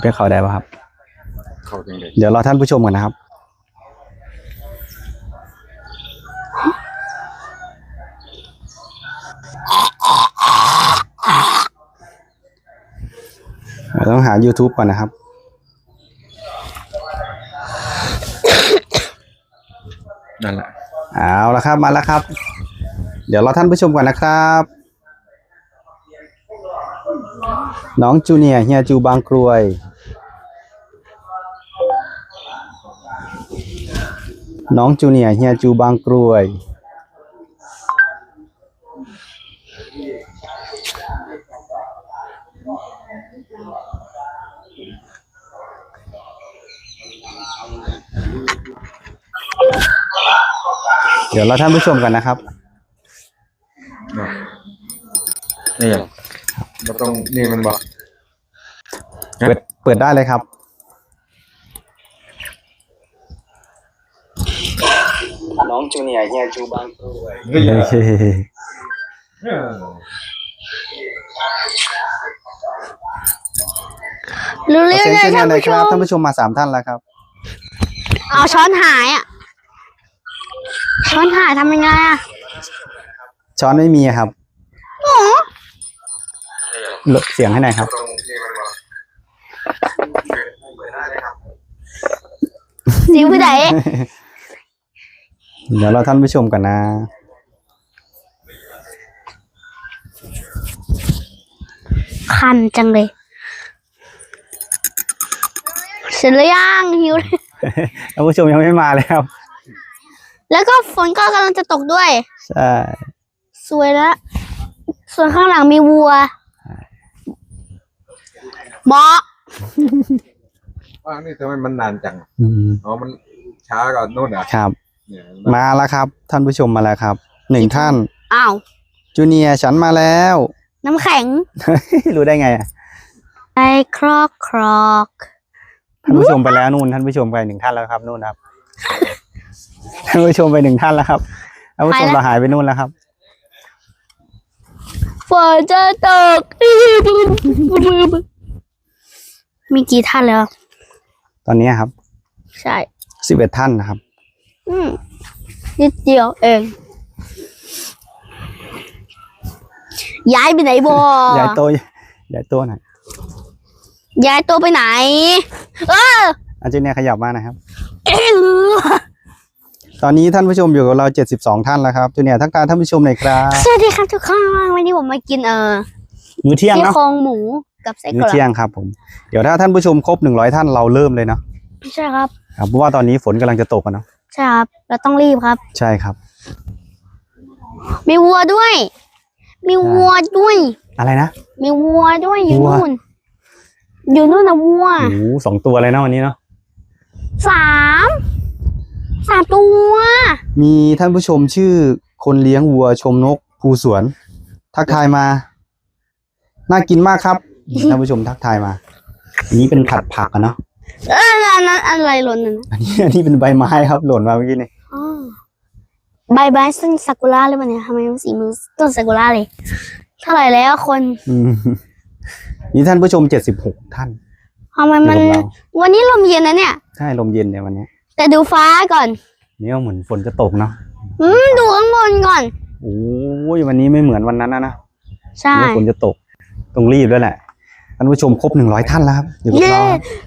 ไปเขาได้ป่ะครับ เข้าจังเลยเดี๋ยวรอท่านผู้ชมก่อนนะครับเราต้องหา YouTube ก่อนนะครับ นั่นแหละ เอาละครับมาแล้วครับ เดี๋ยวรอท่านผู้ชมก่อนนะครับ น้องจูเนียเฮียจูบางกรวย น้องจูเนียเฮียจูบางกรวย เดี๋ยวเราท่านผู้ชมกันนะครับนี่เราต้องนี่มันบอก เปิดเปิดได้เลยครับ น้องจูเนียร์เฮียจูบางกรวยเฮ้ยโอเคเออรู้ขอเรื่องเสียงเลยเชียร์ท่านหน่อยผู้คชรับมท่านผู้ชมมาสามท่านแล้วครับเอาช้อนหายอะ ช้อนหายทำยังไงอะ ช้อนไม่มีครับโอ้ลดเสียงให้หน่อยครับ ต้องนี่มันบอก สิวผู้ใดเดี๋ยวเราท่านผู้ชมกันนะ คันจังเลย เสร็จหรือยังหิวท่านผู้ชมยังไม่มาเลยครับ แล้วก็ฝนก็กำลังจะตกด้วย ใช่ สวยแล้ว ส่วนข้างหลังมีวัวเหมาะ ว่านี่ทำไมมันนานจังอืมอ๋อมันช้ากว่านู่นอะครับ เนี่ยมาแล้วครับ ท่านผู้ชมมาแล้วครับหนึ่งท่านอ้าวจูเนียร์ฉันมาแล้ว น้ำแข็งรู้ได้ไงอะไอครอกครอกท่านผู้ชมไปแล้วนู่นท่านผู้ชมไปหนึ่งท่านแล้วครับนู่นครับท่านผู้ชมไปหนึ่งท่านแล้วครับท่านผู้ชมเราหายไปนู่นแล้วครับ ฝนจะตก มีกี่ท่านแล้วต อนนี้ครับ ใช่สิบเอ็ดท่านนะครับ อืมนิดเดียวเอง ย้ายไปไหนบอใหญ่โตใหญ่โตหน่อยย้ายตัวไปไหน เอออาจูเนียร์ขยับมาหนะครับ ตอนนี้ท่านผู้ชมอยู่กับเราเจ็ดสิบสองท่านแล้วครับจูเนียร์ทักทายท่านผู้ชมหน่อยครับ สวัสดีครับทุกคนวันนี้ผมมากินเออมื้อเที่ยงซี่เนาะโครงหมู กับไส้กมื้รออกเที่ยงครับ ผม เดี๋ยวถ้าท่านผู้ชมครบหนึ่งร้อยท่านเราเริ่มเลยเนาะใช่ครับ ครับเพราะว่าตอนนี้ฝนกำลังจะตกอะเนาะใช่ครับ เราต้องรีบครับ ใช่ครับ มีวัวด้วย มีวัวด้วย อะไรนะ มีวัวด้วยอยู่วัว นู่น อยู่นู่นนะวัวโอ้โหสองตัวเลยเนาะวันนี้เนาะสามสามตัวมีท่านผู้ชมชื่อคนเลี้ยงวัวชมนกภูสวน ทักทายมา น่ากินมากครับ ท่านผู้ชมทักทายมา อันนี้เป็นผัดผักอะเนาะเอออันนั้นอะไรหล่นน่ะนะอันนี้อันนี้เป็นใบไม้ครับหล่นมาเมื่อกี้นี่อ๋อใบใบต้นซากุระเลยวันนี้ทำไมมันสีมือต้นซากุระเลย เท่าไหร่แล้วคนอืมนี่ท่านผู้ชมเจ็ดสิบหกท่านทำไมอยู่มัน กับเราวันนี้ลมเย็นนะเนี่ย ใช่ลมเย็นเนี่ยวันนี้แต่ดูฟ้าก่อนนี่ก็เหมือนฝนจะตกเนาะอืมดูข้างบนก่อน โอ้ยวันนี้ไม่เหมือนวันนั้นนะนะใช่เดี๋ยวฝนจะตกต้องรีบด้วยแหละ ท่านผู้ชมครบหนึ่งร้อยท่านแล้วครับอยู่กับเย้เรา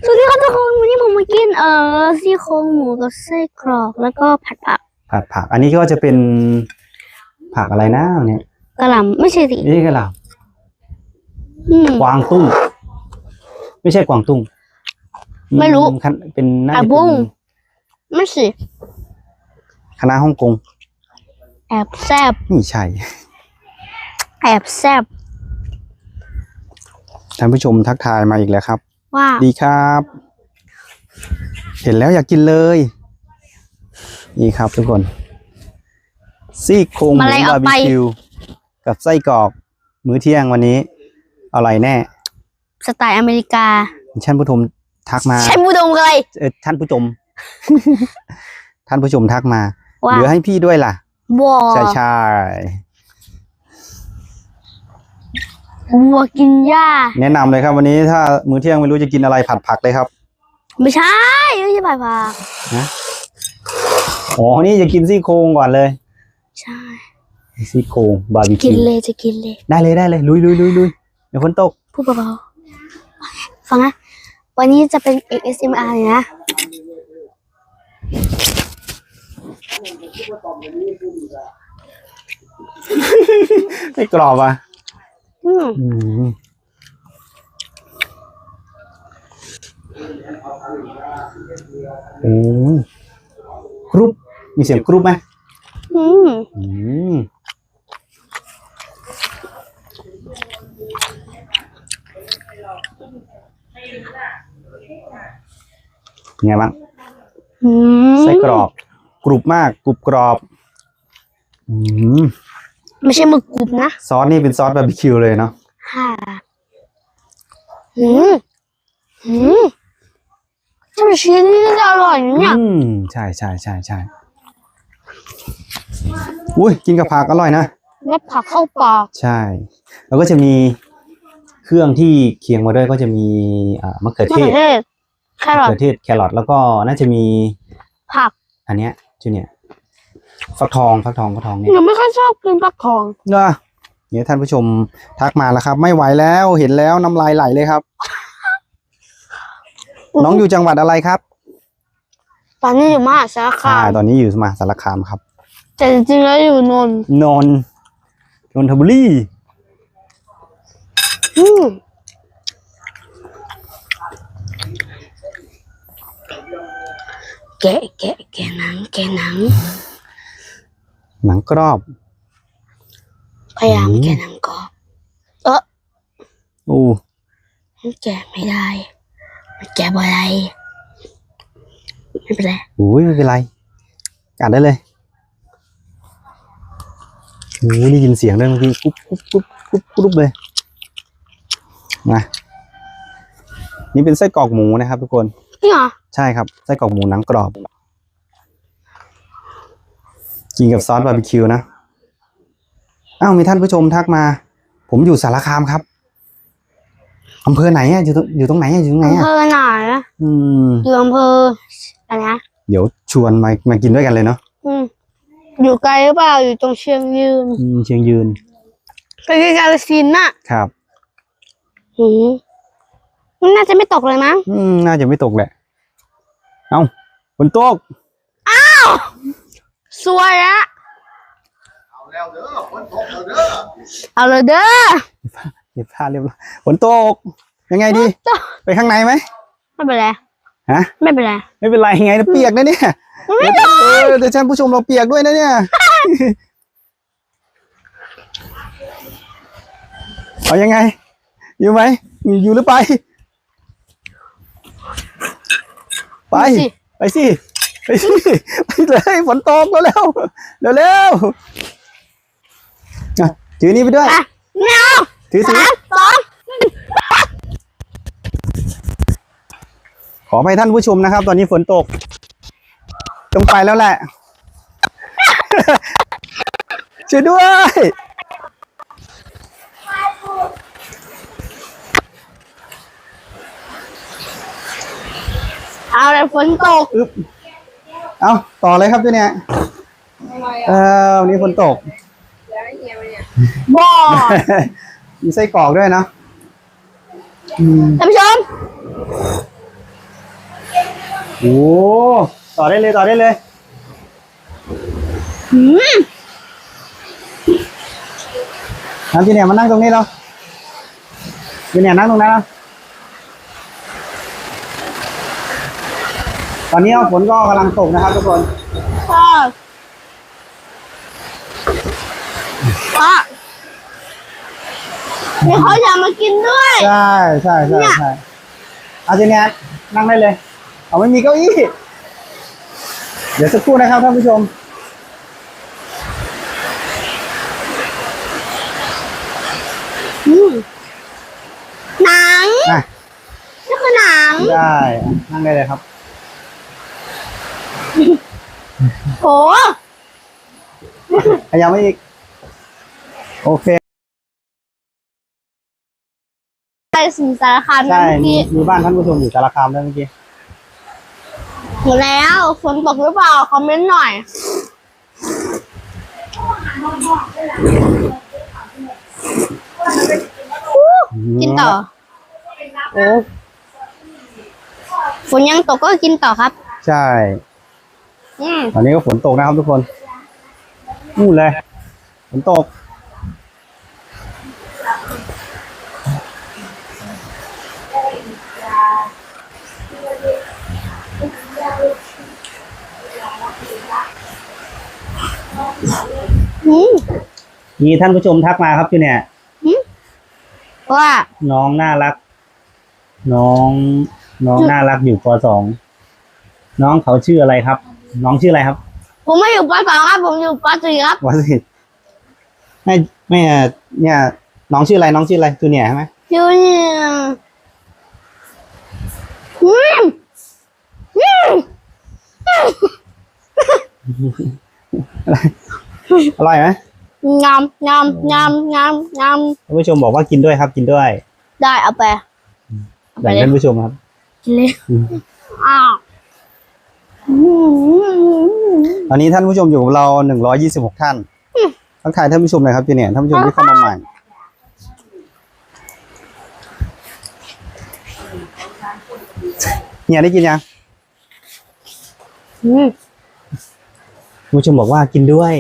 สวัสดีครับทุกคน วันนี้ผมมากินเอ่อซี่โครงหมูกับไส้กรอกแล้วก็ผัดผักผัดผัก อันนี้ก็จะเป็นผักอะไรนะเนี่ยกระหล่ำไม่ใช่สินี่ก็ล่ะอืม กวางตุ้ง ไม่ใช่กวางตุ้งไม่รู้อืคันเป็นน่าผัจะกบุ้เป็งนไม่สิคณะฮ่องกงแอบแซบนี่ใช่ แอบแซบ ท่านผู้ชมทักทายมาอีกแล้วครับ ว่าดีครับ เห็นแล้วอยากกินเลย นี่ครับทุกคนซี่โครงหมูมาเลยเอาบาร์ไปบีคิวกับไส้กรอก มื้อเที่ยงวันนี้อร่อยแน่ สไตล์อเมริกาท่านผู้ชมทักมาใช่บูดงอะไรเออท่านผู้ชม ท่านผู้ชมทักมาว่าเหลือให้พี่ด้วยล่ะวอใช่ใช่ วัวกินหญ้า แนะนำเลยครับวันนี้ถ้ามื้อเที่ยงไม่รู้จะกินอะไรผัดผักเลยครับไม่ใช่ไม่ใช่ผัดผักอ๋อนี่จะกินซี่โครงก่อนเลยใช่ซี่โครงบาร์บีกิคินวเลยจะกินเลยได้เลยได้เลยลุยลุยลุยลุยเดี๋ยวฝนตกพูดเบาๆฟังนะ วันนี้จะเป็น ASMR เลยนะ ไม่กรอบอะ อืมอืมโอ้ยกรุ๊ปมีเสียงกรุ๊ปไหมอืมอืมเป็นไงบ้างอืมไส้กรอบ กรุบมากกรุบกรอบ อืม ไม่ใช่หมึกกรุบนะ ซอสนี่เป็นซอสบาร์บีคิวเลยเนาะค่ะอืมอืมทำไมชิ้นนี้จะอร่อยเนี่ย อืมใช่ใช่ใช่ใช่อุ้ยกินกับผักอร่อยนะ แล้วผักเข้าปากใช่ แล้วก็จะมีเครื่องที่เคียงมาด้วยก็จะมีอ่ามะเขือมะเทเขืศอเทศแครมะอทเขือเทศแครอทแล้วก็น่าจะมีผัก อันเนี้ยชื่อเนี่ย ฟักทองฟักทองฟักทองเนี่ยหนูไม่ค่อยชอบกินฟักทองนะเนี่ยท่านผู้ชมทักมาแล้วครับ ไม่ไหวแล้วเห็นแล้วน้ำลายไหลเลยครับ น้องอยู่จังหวัดอะไรครับ ตอนนี้อยู่มหาสารคาอ่ามตอนนี้อยู่สมาสารคามครับ แต่จริงๆแล้วอยู่นนท์นนท์นนทบุรี อืมแกะแกะแกะหนังแกะหนัง หนังกรอบ พยายามอืมแกะหนังกรอบเอออู้มันแกะไม่ได้ มันแกะบ่ได้ไม่เป็นไรหูยไม่เป็นไรกัดได้เลยโอ้ได้ยินเสียงด้วยเมื่อกี้กุ๊บกุ๊บกุ๊บกุ๊บกุ๊บเลยมานี่เป็นไส้กรอกหมูนะครับ ทุกคนจริงเหรอใช่ครับไส้กรอกหมูหนังกรอบ กินกับซอสบาร์บีคิวนะอ้าวมีท่านผู้ชมทักมา ผมอยู่สารคามครับอำเภอไหนอะอยู่ตรงอยู่ตรงไหนอะอยู่ตรงไหนอำอะเภอไหนอะอืม อยู่อำเภออะไรนะเดี๋ยวชวนมามากินด้วยกันเลยเนาะอืมอยู่ไกลหรือเปล่าอยู่ตรงเชียงยืนอืมเชียงยืนใกล้ๆกาฬสินธุ์น่ะครับ หืมมันน่าจะไม่ตกเลยมั้ง อืมน่าจะไม่ตกแหละ เอ้าฝนตก สวยอะเอาแล้วเด้อฝนตกแล้วเด้อเอาเลยเด้อเก็บผ้าเรียบร้อยฝนตก ยังไงดี ตกไปข้างในไหมไม่เป็นไรฮะ ไม่เป็นไรไม่เป็นไรไงเปียกนะเนี่ยไม่เดี๋ยวเออเดี๋ยวท่านผู้ชมเราเปียกด้วยนะเนี่ย เอายังไง อยู่ไหม อยู่หรือไป ไปสิ ไปสิไปสิ ไปเลยฝนตกแล้วเร็วเร็วถือนี่ไปด้วยเอาถือถือสองขอให้ท่านผู้ชมนะครับ ตอนนี้ฝนตกต้องไปแล้วแหละช่วยด้วยเอาเลยฝนตก เอาต่อเลยครับเจ้าเนี่ยเออวันนี้ฝนตกบ่อมีไส้กรอกด้วยนะอืมท่านผู้ชมโอ้ต่อได้เลยต่อได้เลยหืมน้ำจีเนี่ยมานั่งตรงนี้เราจีเนี่ยนั่งตรงนั้นนะ ตอนนี้ฝนก็กำลังตกนะครับทุกคนพ่อพ่อมีเขาอยากมากินด้วย ใช่ใช่ใช่เนี่ยใช่เอาจีเนี่ยนั่งได้เลยเอาไม่มีเก้าอี้ เดี๋ยวสักครู่นะครับท่านผู้ชมอืมหนังอะนี่คือหนัง ได้อะนั่งได้เลยครับ โหขยับมาอีก โอเค ไปสิงสารคามนะใช่ เมื่อมีกี้มีบ้านท่านผู้ชมอยู่สารคามด้วยเมื่อกี้ หมดแล้วฝนตกหรือเปล่า คอมเมนต์หน่อย กินต่อ โอ้ฝนยังตกก็กินต่อครับ ใช่อืม ตอนนี้ก็ฝนตกนะครับทุกคนนู่นเลยฝนตก อืมมีท่านผู้ชมทักมาครับจูเนี่ยว่าน้องน่ารัก น้อง น้องน่ารักอยู่ปสองน้องเขาชื่ออะไรครับ น้องชื่ออะไรครับ ผมไม่อยู่ปสองครับ ผมอยู่ปสี่ครับวสิไม่ไม่เนี่ย น้องชื่ออะไรน้องชื่ออะไรจูเนี่ยใช่ไหมอยู่เนี่ยอืมอืมอร่อยไหมงำงำงำงำงท่านผู้ชมบอกว่ากินด้วยครับ กินด้วยำได้เอาไปเอาไปแบ่งเลยท่านผู้ชมครับกินเลย อืม อ้าวอืม ต อนนี้ท่านผู้ชมอยู่กับเราหนึ่งร้อยี่สิบหกท่านทักทายท่านผู้ชมหน่อยครับจูเนี่ยท่านผู้ชมที่เข้ามาใหม่ เนี่ยได้กินยังอืมท่านผู้ชมบอกว่ากินด้วย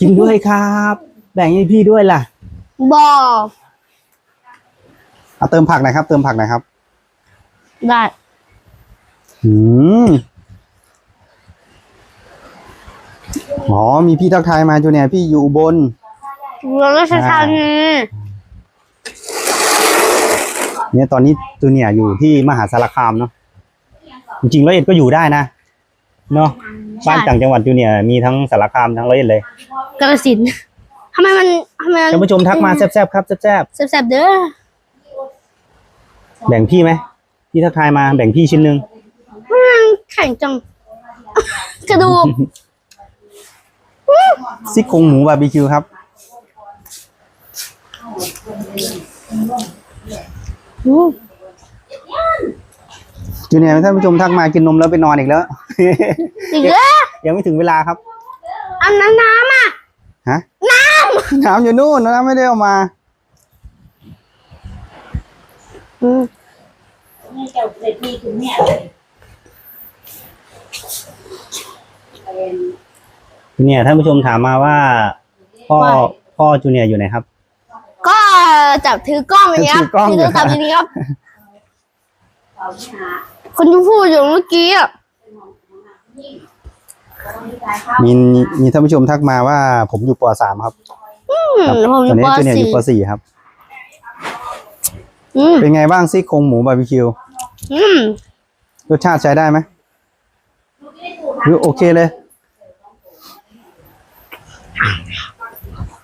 กินด้วยครับ แบ่งให้พี่ด้วยล่ะบอกเอาเติมผักหน่อยครับ เติมผักหน่อยครับ ได้ อืม อ๋อ มีพี่ทักทายมาจูเนี่ยพี่อยู่อุบลเราไม่ใช่ทางนี้เนี่ยตอนนี้จูเนี่ยอยู่ที่มหาสารคามเนาะจริงๆร้อยเอ็ดก็อยู่ได้นะเนาะบ้านต่างจังหวัดจูเนี่ยมีทั้งสารคามทั้งร้อยเอ็ดเลยกระสินธุ์ทำไมมันทำไมมันท่านผู้ชมทักมาแซ่บๆครับแซ่บแสบๆเด้อๆแบ่งพี่ไหมพี่ทักทายมาแบ่งพี่ชิ้นหนึ่งมันแข็งจัง กระดูก ซี่โครงหมูบาร์บีคิวครับอืมจูเนี่ยท่านผู้ชมทักมากินนมแล้วไปนอนอีกแล้วอีกแล้วยังไม่ถึงเวลาครับอันนั้นน้ำอะฮะน้ำน้ำอยู่นู่นน้ำไม่ได้เอามาอืมนี่เจ้าเศรษฐีถึงเนี่ย เป็นเนี่ยท่านผู้ชมถามมาว่า พ่อพ่อจูเนียร์อยู่ไหนครับ ก็จับถือกล้องอย่างนี้ครับถือกล้องถือโทรศัพท์อย่างนี้ครับเขาที่หาคนที่พูดอยู่เมื่อกี้อะที่ขายข้าวมีมีท่านผู้ชมทักมาว่า ผมอยู่ปสามครับอืมครับผมอตอนยู่นี้ปจูเนียร์อสี่ยู่ปสี่ครับ อืมเป็นไงบ้างซี่โครงหมูบาร์บีคิวอืมรสชาติใช้ได้ไหมหรือโอเคเลย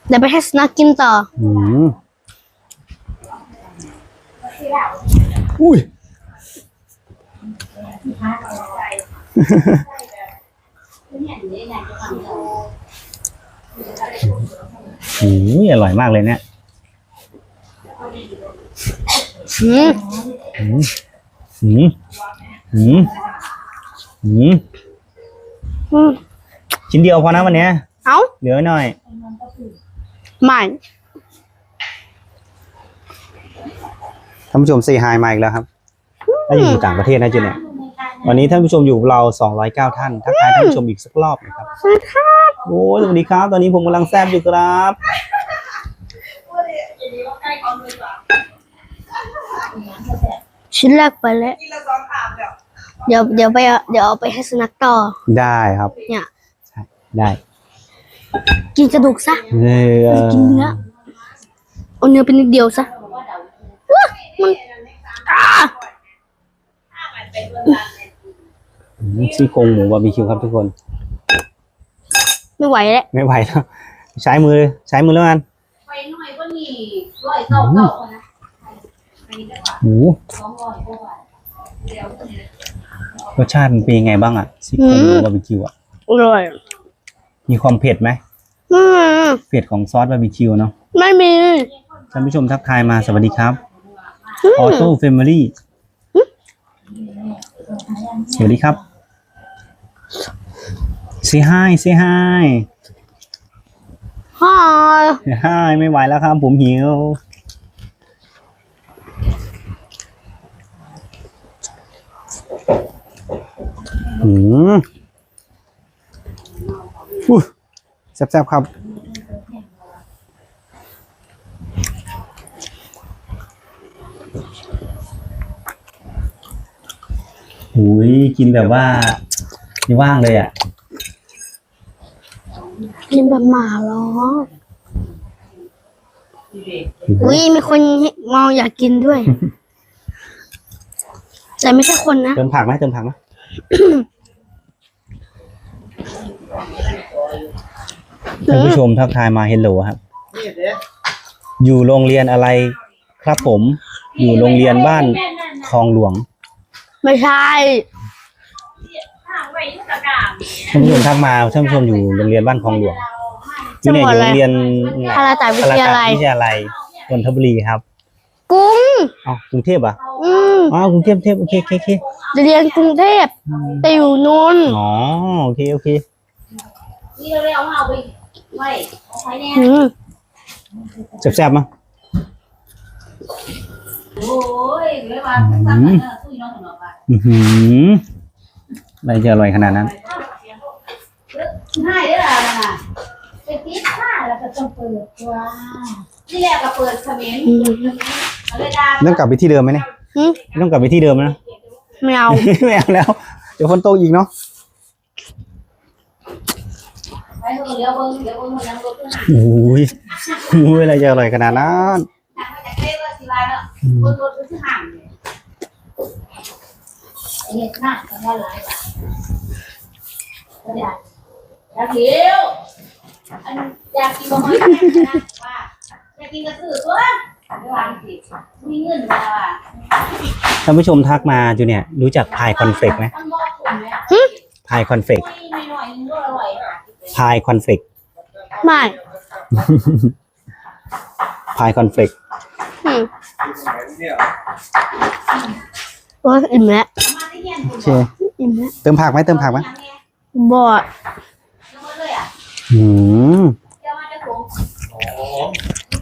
เดี๋ยวไปให้สนักกินต่อ อืมอุ้ย อืมอร่อยมากเลยเนี่ยอืมอืมอืมอืมอืมอืมชิ้นเดียวพอนะวันเนี้ย เอ้า เหลือไว้หน่อย ใหม่ท่านผู้ชมเซฮายมาอีกแล้วครับถ้าอยู่ต่างประเทศนะจูเนี่ย วันนี้ท่านผู้ชมอยู่กับเรา 209 ท่าน ทักทายท่านผู้ชมอีกสักรอบนะครับ สวัสดีครับ โอ้ยสวัสดีครับ ตอนนี้ผมกำลังแซบอยู่ครับ ชิ้นแรกไปแล้ว เดี๋ยวเดี๋ยวไปเอาเดี๋ยวเอาไปให้สนักต่อ ได้ครับ เนี่ยใช่ได้ กินกระดูกซะเออกินเนื้อเอาเนื้อเป็นนิดเดียวซะว้ามันอ่าอืมซี่โครงหมูบาร์บีคิวครับทุกคน ไม่ไหวแล้วไม่ไหวแล้วใช้มือเลยใช้มือแล้วกันไปหน่อยก็นี่ร้อยเก้าเก้านะไปได้กว่าหมูสองร้อยกว่าบาทเดี๋ยวเนี่ยรสชาติมันเป็นยังไงบ้างอะซี่โครงหมูบาร์บีคิวอะอร่อย มีความเผ็ดไหมอืมเผ็ดของซอสบาร์บีคิวเนาะไม่มีท่านผู้ชมทักทายมาสวัสดีครับออโต้เฟมิลี่สวัสดีครับ say hi say hi ฮอย say hi ไม่ไหวแล้วครับ ผมหิว อืม อุ้ยแซ่บๆครับ หุยกินแบบว่าไม่ว่างเลยอะ กินแบบหมาล้ออุ้ยมีคนมองอยากกินด้วย แต่ไม่ใช่คนนะ เติมผักไหมเติมผักไหม ท่านผู้ชมทักทายมาเฮลโลครับ อยู่โรงเรียนอะไรครับผม อยู่โรงเรียนบ้านคลองหลวง ไม่ใช่ห่างไว้ที่ตะกร้าท่านผู้ชมทักมาท่านผู้ชมอยู่โรงเรียนบ้านคลองหลวงอยู่เนี่ยอยู่โรงเรียนพาราตาวิทยาลัยวิทยาลัยนนทบุรีครับกุ้งอ๋อกรุงเทพเหรอะอืมอ๋อกรุงเทพกรุงเทพโอเคโอเคโอเคจะเรียนกรุงเทพแต่อยู่นนท์อ๋อโอเคโอเคนี่เราเลยเอาเอาไปไว้เอาไว้ แน่อืมแซ่บๆมั้งโอ้ยเลยว่าสั่งเออตุ้ยน้องหนูว่าอือหืออะไรจะอร่อยขนาดนั้นง่ายเด้อล่ะน่ะไปติดผ้าแล้วก็ต้องเปิดว้านี่แหละก็เปิดเขมิ้นเอาเลยดาต้องกลับไปที่เดิมไหมเนี่ยหึต้องกลับไปที่เดิมนะไม่เอาไม่เอาแล้ว เดี๋ยวคนโตอีกเนาะ ไปเถอะเดี๋ยวเบิ่งเดี๋ยวเบิ่งมันยังรถขึ้นโอ้ยโอ้ยอะไรจะอร่อยขนาดนั้นทางมาจากเต้ว่าสิลาเนาะบนรถขึ้นห่างเลยเฮ็ดหน้ากันว่าหลายบาทก็ได้อยากเลี้ยวอันอยากกินบะหมี่นะว่าอยากกินกระสือตัวไม่วางสิมีเงินมาว่ะท่านผู้ชมทักมาจูเนี่ยรู้จักพายคอนเฟกไหมมันบอกผมไหมพายคอนเฟก ไม่หน่อยนึงก็อร่อยค่ะพายคอนเฟกไม่ พายคอนเฟกอืมโอ้ยอิ่มแล้วมาที่เฮียนโอเคอิ่มแล้วเติมผักไหมเติมผักไหมบอดยังมาเลยอะอืมเดี๋ยวมาจะผม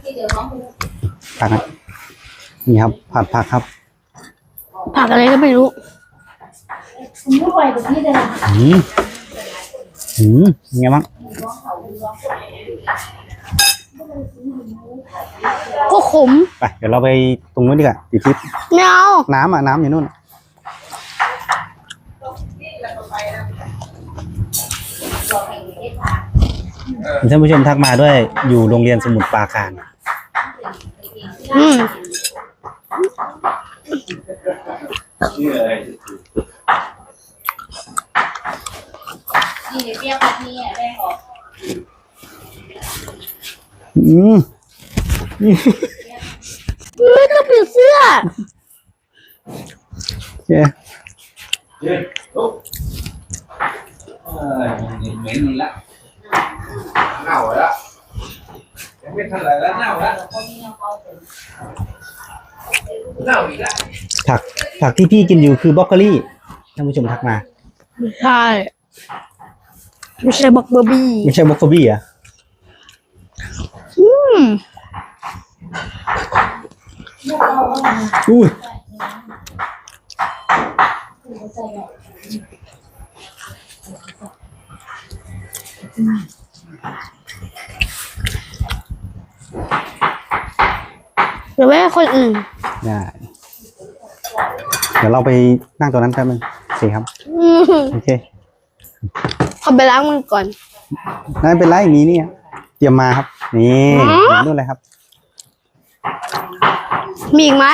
เดี๋ยวน้องคุณผักนะนี่ครับ ผัดผักครับ ผักอะไรก็ไม่รู้ผมไม่ไหวแบบนี้เลยนะอืมอืมยังไงบ้างก็ขมไปเดี๋ยวเราไปตรงนู้นดีกว่าติดทิพย์ไม่เอาน้ำอะน้ำอยู่นู่นท่านผู้ชมทักมาด้วยอยู่โรงเรียนสมุทรปราการอืม นี่เปรี้ยวแบบนี้แรงออกอืมไม่ต้องเปลี่ยนเสื้อโอเคเฮ้โอ้เออเหม็นนี่ละเน่าแล้วยังไม่ทันไรแล้วเน่าแล้วเน่าอีกแล้วผักผักที่พี่กินอยู่คือบรอกโคลี่ท่านผู้ชมทักมา ใช่ ไม่ใช่บักเบอร์บี้ ไม่ใช่บรอกโคลี่เหรอะอืมอุ้ยเดี๋ยวไว้ให้คนอื่น ได้เดี๋ยวเราไปนั่งตัวนั้นแป๊บนึงโอเคครับอืมโอเค ขอไปล้างมือก่อนนั่นเป็นไรมีนี่ครับเตรียมมาครับ นี่อ๋อ นู่นเลยครับ มีอีกไหม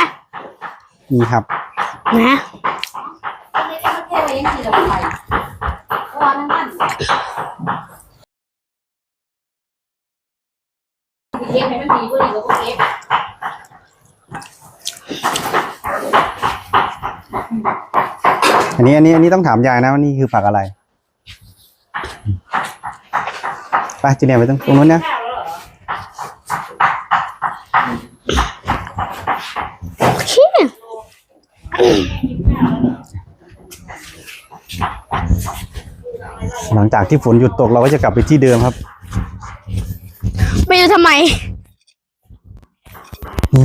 มีครับ นะไม่ได้แค่ไว้ยังสีละไปเพราะว่านั่นนั่นเก็บให้มันดีกว่าดีกว่าเก็บอันนี้อันนี้อันนี้ต้องถามยายนะว่านี่คือผักอะไร ไปจีเนียร์ไปตรงตรงนู้นนะโอเคหลังจากที่ฝนหยุดตกเราก็จะกลับไปที่เดิมครับ ไม่รู้ทำไม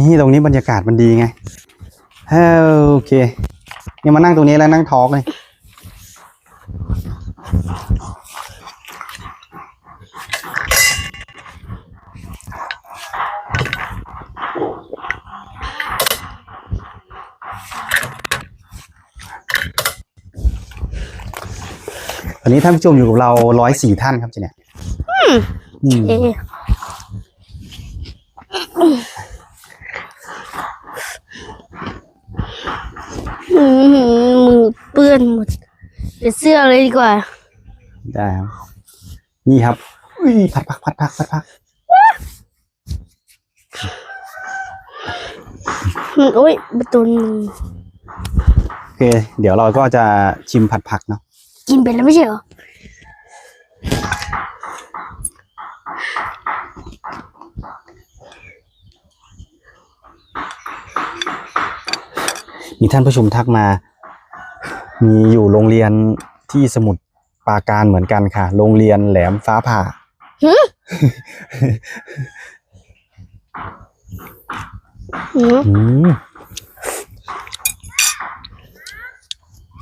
นี่ตรงนี้บรรยากาศมันดีไงเฮ้ยโอเคนี่มานั่งตรงนี้แล้วนั่งทอล์กเลย วันนี้ท่านผู้ชมอยู่กับเราร้อยสี่ท่านครับเจเนี่ยอืมเอะอืมมือเปื้อนหมดเปลี่ยนเสื้อเลยดีกว่า ได้ครับ นี่ครับอุ้ยพัดพักพัดพักพัดพักอืมโอ้ยประตูหนึ่งโอเค เดี๋ยวเราก็จะชิมผัดผักเนาะ กินไปแล้วไม่ใช่เหรอมีท่านผู้ชมทักมา มีอยู่โรงเรียนที่สมุทรปราการเหมือนกันค่ะ โรงเรียนแหลมฟ้าผ่าอืม อืม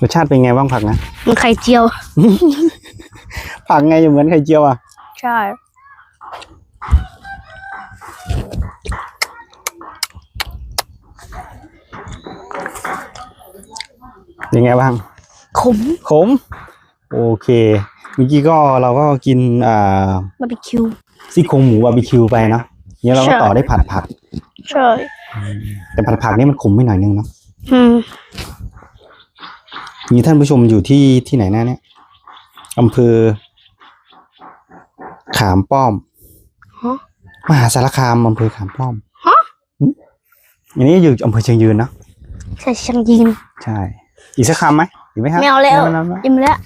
รสชาติเป็นไงบ้างผักนะ มันไข่เจียว ผักไงอยู่เหมือนไข่เจียวอะ ใช่เป็นไงบ้าง ขม ขม โอเค เมื่อกี้ก็เราก็กินอ่าบาร์บีคิวซี่โครงหมูบาร์บีคิวไปเนาะเนี่ยเราก็ใช่ต่อได้ผัดผัก ใช่ แต่ผัดผักนี่มันขมไปหน่อยนึงเนาะอืม มีท่านผู้ชมอยู่ที่ที่ไหนนะเนี่ยอำเภอ ขามป้อมฮะมหาสารคามอำเภอขามป้อมฮะหึอันนี้อยู่อำเภอเชียงยืนเนาะใส่ช่างยิงใช่ อีกสักคำไหมอีกไหมครับไม่เอาแล้วไม่ไม่อิ่มแล้ว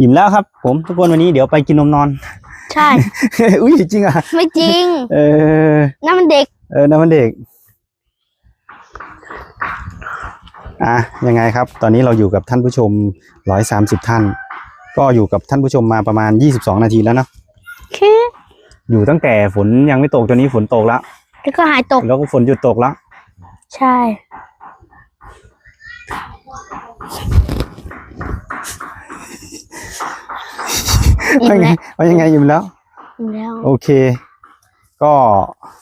อิ่มแล้วครับ ผมทุกคนวันนี้เดี๋ยวไปกินนมนอน ใช่ อุ้ยจริงอะ ไม่จริง เออนั่นมันเด็ก เออน้ำมันเด็ก อะยังไงครับ ตอนนี้เราอยู่กับท่านผู้ชมร้อยสามสิบท่าน ก็อยู่กับท่านผู้ชมมาประมาณยี่สิบสองนาทีแล้วเนาะโอเคอยู่ตั้งแต่ฝนยังไม่ตกตอนนี้ฝนตกแล้วแล้วก็หายตก แล้วก็ฝนหยุดตกแล้ว ใช่ อิ่ว่ามไงแล้ว ว่ายังไงอยู่แล้วอิ่มแล้วโอเค ก็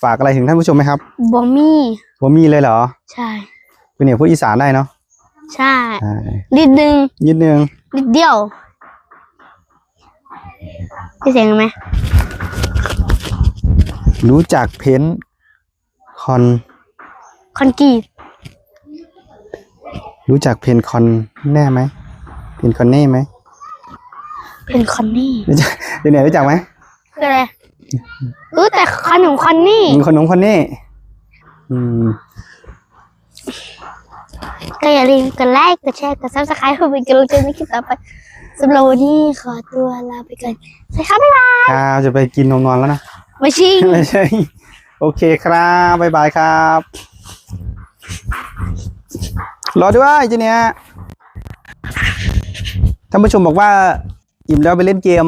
ฝากอะไรถึงท่านผู้ชมไหมครับบอมี่ ว่ามีเลยเหรอ ใช่ คุณเนี่ยพูดอีสานได้เนาะใช่ใช่นิดนึงนิดนึงนิดเดียวได้เสียงไหมรู้จักเพ้นท์คอนคอนกรีตรู้จักเพนคอนแน่ไหมเพนคอนเน่ไหมเป็นคอนนี่รู้จักเดี๋ยวไหนรู้จักไหมคืออะไรรู้แต่ขนมคอนนี่มีคนน้องคอนเน่อืม ก็อย่าลืมกดไลค์ กดแชร์ กดซับสไครต์เพื่อเป็นกำลังใจในคลิปต่อไปสำหรับวันนี้ขอตัวลาไปก่อนสวัสดีครับบ๊ายบายข้าวจะไปกินนมนอนแล้วนะ ไม่ชิง ไม่ใช่ โอเคครับ บ๊ายบายครับ รอด้วยเจเนี้ยท่านผู้ชมบอกว่า อิ่มแล้วไปเล่นเกม